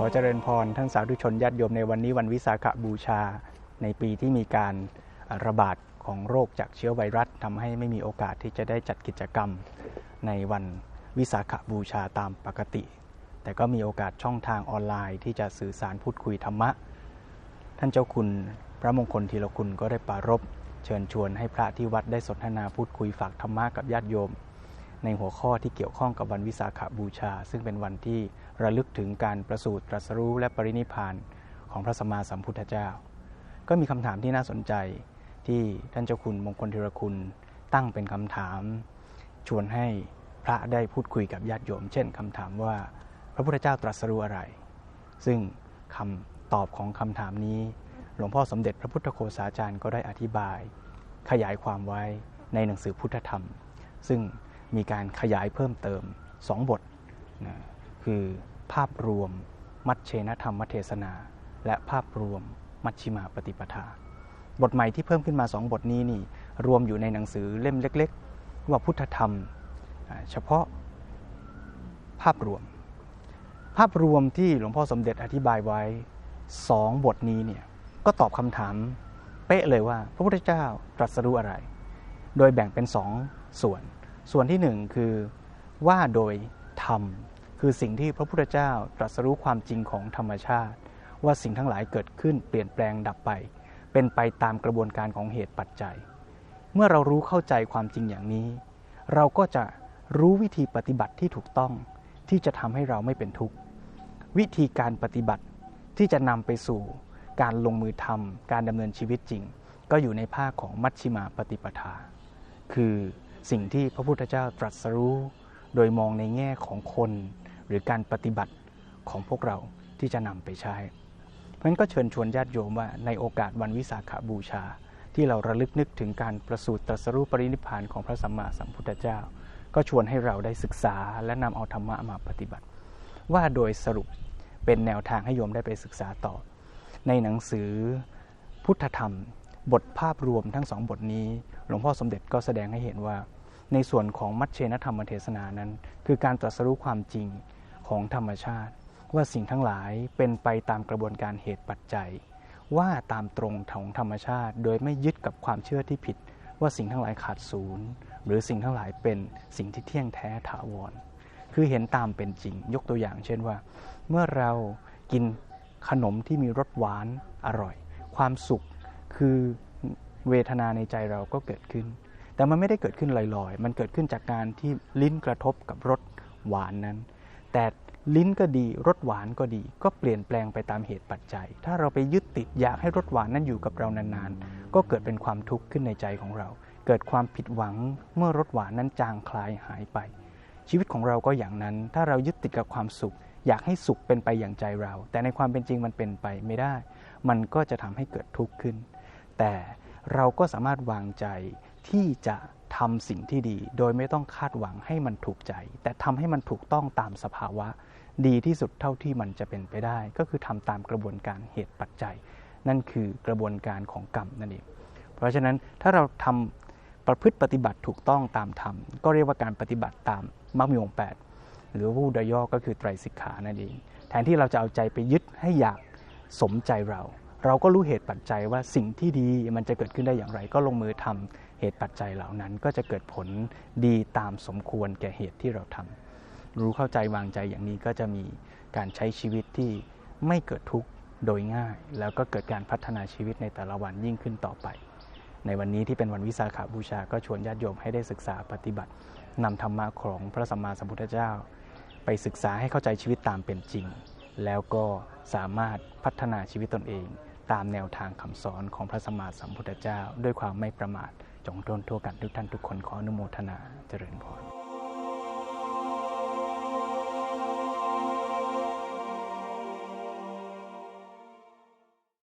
ขอเจริญพรท่านสาธุชนญาติโยมในวันนี้วันวิสาขบูชา ในปีที่มีการระบาดของโรคจากเชื้อไวรัสทำให้ไม่มีโอกาสที่จะได้จัดกิจกรรม ในวันวิสาขบูชาตามปกติ แต่ก็มีโอกาสช่องทางออนไลน์ที่จะสื่อสารพูดคุยธรรมะ ท่านเจ้าคุณพระมงคลธีรคุณก็ได้ปรารภเชิญชวนให้พระที่วัดได้สนทนาพูดคุยฝากธรรมะกับญาติโยม ในหัวข้อที่เกี่ยวข้องกับวันวิสาขบูชา ซึ่งเป็นวันที่ ระลึกถึงการประสูติตรัสรู้และปรินิพานของพระสัมมาสัมพุทธเจ้า ก็มีคำถามที่น่าสนใจที่ท่านเจ้าคุณมงคลธีรคุณ ตั้งเป็นคำถาม ชวนให้พระได้พูดคุยกับญาติโยม เช่นคำถามว่าพระพุทธเจ้าตรัสรู้อะไร ซึ่งคำตอบของคำถามนี้ หลวงพ่อสมเด็จพระพุทธโฆษาจารย์ก็ได้อธิบาย ขยายความไว้ในหนังสือพุทธธรรม ซึ่งมีการขยายเพิ่มเติม2บทนะ คือ ภาพรวม มัชเชนธรรมเทศนา และภาพรวม มัชชิมาปฏิปทา บทใหม่ที่เพิ่มขึ้นมา2บทนี้นี่รวมอยู่ในหนังสือเล่มเล็ก ๆ ว่าพุทธธรรม เฉพาะภาพรวม ภาพรวมที่หลวงพ่อสมเด็จอธิบายไว้2บทนี้เนี่ยก็ตอบคำถามเป๊ะเลยว่า พระพุทธเจ้าตรัสรู้อะไร โดยแบ่งเป็นสองส่วน ส่วนที่หนึ่งคือว่าโดยธรรม คือสิ่งที่พระพุทธเจ้าตรัสรู้ความจริงของธรรมชาติ ว่าสิ่งทั้งหลายเกิดขึ้นเปลี่ยนแปลงดับไป เป็นไปตามกระบวนการของเหตุปัจจัย เมื่อเรารู้เข้าใจความจริงอย่างนี้ เราก็จะรู้วิธีปฏิบัติที่ถูกต้องที่จะทำให้เราไม่เป็นทุกข์ วิธีการปฏิบัติที่จะนำไปสู่การลงมือทำการดำเนินชีวิตจริง ก็อยู่ในภาคของมัชชิมาปฏิปทา คือสิ่งที่พระพุทธเจ้าตรัสรู้ โดยมองในแง่ของคน หรือการปฏิบัติของพวกเราที่จะนำไปใช้ เพราะฉะนั้นก็เชิญชวนญาติโยมว่าในโอกาสวันวิสาขบูชา ที่เราระลึกนึกถึงการประสูติตรัสรู้ปรินิพพานของพระสัมมาสัมพุทธเจ้า ก็ชวนให้เราได้ศึกษาและนำเอาธรรมะมาปฏิบัติ ว่าโดยสรุปเป็นแนวทางให้โยมได้ไปศึกษาต่อ ในหนังสือพุทธธรรม บทภาพรวมทั้งสองบทนี้ หลวงพ่อสมเด็จก็แสดงให้เห็นว่า ในส่วนของมัชเชนธรรมเทศนานั้น คือการตรัสรู้ความจริง ของธรรมชาติ ว่าสิ่งทั้งหลายเป็นไปตามกระบวนการเหตุปัจจัย ว่าตามตรงของธรรมชาติ โดยไม่ยึดกับความเชื่อที่ผิด ว่าสิ่งทั้งหลายขาดศูนย์ หรือสิ่งทั้งหลายเป็นสิ่งที่เที่ยงแท้ถาวร คือเห็นตามเป็นจริง ยกตัวอย่าง เช่นว่า เมื่อเรากินขนมที่มีรสหวานอร่อย ความสุขคือเวทนาในใจเราก็เกิดขึ้น แต่มันไม่ได้เกิดขึ้นลอยๆ มันเกิดขึ้นจากการที่ลิ้นกระทบกับรสหวานนั้น แต่ลิ้นก็ดีรสหวานก็ดี ก็เปลี่ยนแปลงไปตามเหตุปัจจัย ถ้าเราไปยึดติดอยากให้รสหวานนั้นอยู่กับเรานานๆ ก็เกิดเป็นความทุกข์ขึ้นในใจของเรา เกิดความผิดหวังเมื่อรสหวานนั้นจางคลายหายไป ชีวิตของเราก็อย่างนั้น ถ้าเรายึดติดกับความสุข อยากให้สุขเป็นไปอย่างใจเรา แต่ในความเป็นจริงมันเป็นไปไม่ได้ มันก็จะทำให้เกิดทุกข์ขึ้น แต่เราก็สามารถวางใจที่จะ ทำสิ่งที่ดี โดยไม่ต้องคาดหวังให้มันถูกใจ แต่ทำให้มันถูกต้องตามสภาวะ ดีที่สุดเท่าที่มันจะเป็นไปได้ ก็คือทำตามกระบวนการเหตุปัจจัย นั่นคือกระบวนการของกรรมนั่นเอง เพราะฉะนั้นถ้าเราทำประพฤติปฏิบัติถูกต้องตามธรรม ก็เรียกว่าการปฏิบัติตามมรรคมีองค์แปดหรือว่าพูดย่อก็คือไตรสิกขานั่นเอง แทนที่เราจะเอาใจไปยึดให้อยากสมใจเรา เราก็รู้เหตุปัจจัยว่าสิ่งที่ดีมันจะเกิดขึ้นได้อย่างไร ก็ลงมือทำ เหตุปัจจัยเหล่านั้นก็จะเกิดผลดีตามสมควรแก่เหตุที่เราทำรู้เข้าใจวางใจอย่างนี้ก็จะมีการใช้ชีวิตที่ไม่เกิดทุกข์โดยง่าย แล้วก็เกิดการพัฒนาชีวิตในแต่ละวันยิ่งขึ้นต่อไป ในวันนี้ที่เป็นวันวิสาขาบูชา ก็ชวนญาติโยมให้ได้ศึกษาปฏิบัตินำธรรมะของพระสัมมาสัมพุทธเจ้า ไปศึกษาให้เข้าใจชีวิตตามเป็นจริง แล้วก็สามารถพัฒนาชีวิตตนเอง ตามแนวทางคำสอนของพระสัมมาสัมพุทธเจ้า ด้วยความไม่ประมาท จงโดนทั่วกันทุกท่านทุกคนขออนุโมทนาเจริญพร